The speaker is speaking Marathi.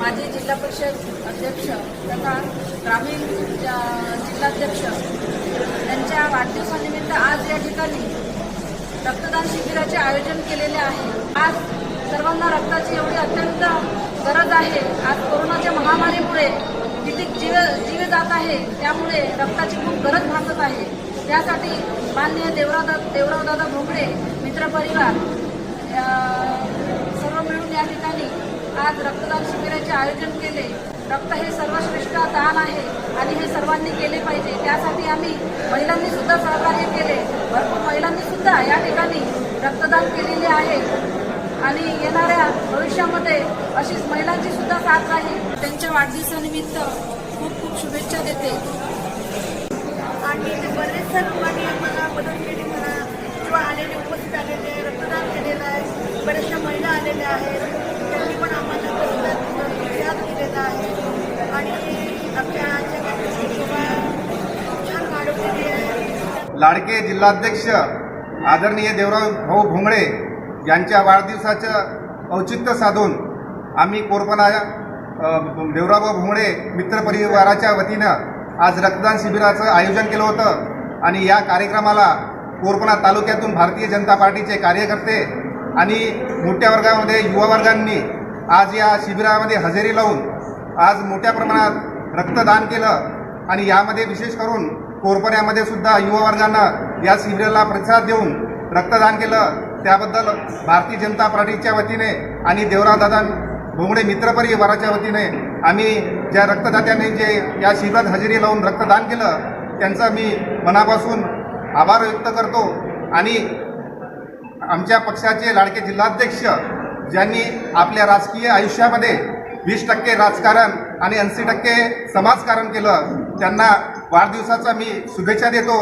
माजी जिल्हा परिषद अध्यक्ष तथा ग्रामीण जिल्हाध्यक्ष यांच्या वाढदिवसानिमित्त आज या ठिकाणी रक्तदान शिबिराचे आयोजन केलेले आहे. आज सर्वांना रक्ताची एवढी अत्यंत गरज आहे. आज कोरोनाच्या महामारीमुळे किती जीव जीव जात आहे त्यामुळे रक्ताची खूप गरज भासत आहे. त्यासाठी मान्य देवरादा देवरावदादा भोगडे मित्रपरिवार आज रक्तदान शिबिराचे आयोजन केले. रक्त हे सर्वश्रेष्ठ दान आहे आणि हे सर्वांनी केले पाहिजे. त्यासाठी आम्ही महिलांनी सुद्धा सहकार्य केले. भरपूर महिलांनी सुद्धा या ठिकाणी रक्तदान केलेले आहे. आणि येणाऱ्या भविष्यामध्ये अशीच महिलांची सुद्धा साथ राहील. त्यांच्या वाढदिवसानिमित्त खूप खूप शुभेच्छा देते. आणि ते बरेच लोकांनी आम्हाला मदत केली म्हणा. किंवा आलेले उपस्थित आलेले आहे, रक्तदान केलेलं आहे. बऱ्याचशा महिला आलेल्या आहेत त्यांनी पण आम्हाला रक्तदान प्रतिसाद दिलेला आहे आणि आपल्या आजच्या शोभा छान वाढवलेली आहे लाडके जिल्हाध्यक्ष आदरणीय देवराव भाऊ भोंगळे यांच्या वाढदिवसाचं औचित्य साधून आम्ही कोरपणा देवरावभाऊ देवराव भोंगळे मित्र परिवाराच्या वतीनं आज रक्तदान शिबिराचं आयोजन केलं होतं आणि या कार्यक्रमाला कोरपणा तालुक्यातून भारतीय जनता पार्टीचे कार्यकर्ते आणि मोठ्या वर्गामध्ये युवा वर्गांनी आज या शिबिरामध्ये हजेरी लावून आज मोठ्या प्रमाणात रक्तदान केलं आणि यामध्ये विशेष करून कोरपण्यामध्ये सुद्धा युवा वर्गानं या शिबिराला प्रतिसाद देऊन रक्तदान केलं. त्याबद्दल भारतीय जनता पार्टीच्या वतीने आणि देवरादादा भोंगडे मित्र परिवाराच्या वतीने आम्ही ज्या रक्तदात्यांनी जे या शिबिरात हजेरी लावून रक्तदान केलं त्यांचा मी मनापासून आभार व्यक्त करतो. आणि आमच्या पक्षाचे लाडके जिल्हाध्यक्ष ज्यांनी आपल्या राजकीय आयुष्यामध्ये वीस टक्के राजकारण आणि ऐंशी टक्के समाजकारण केलं त्यांना वाढदिवसाचा मी शुभेच्छा देतो.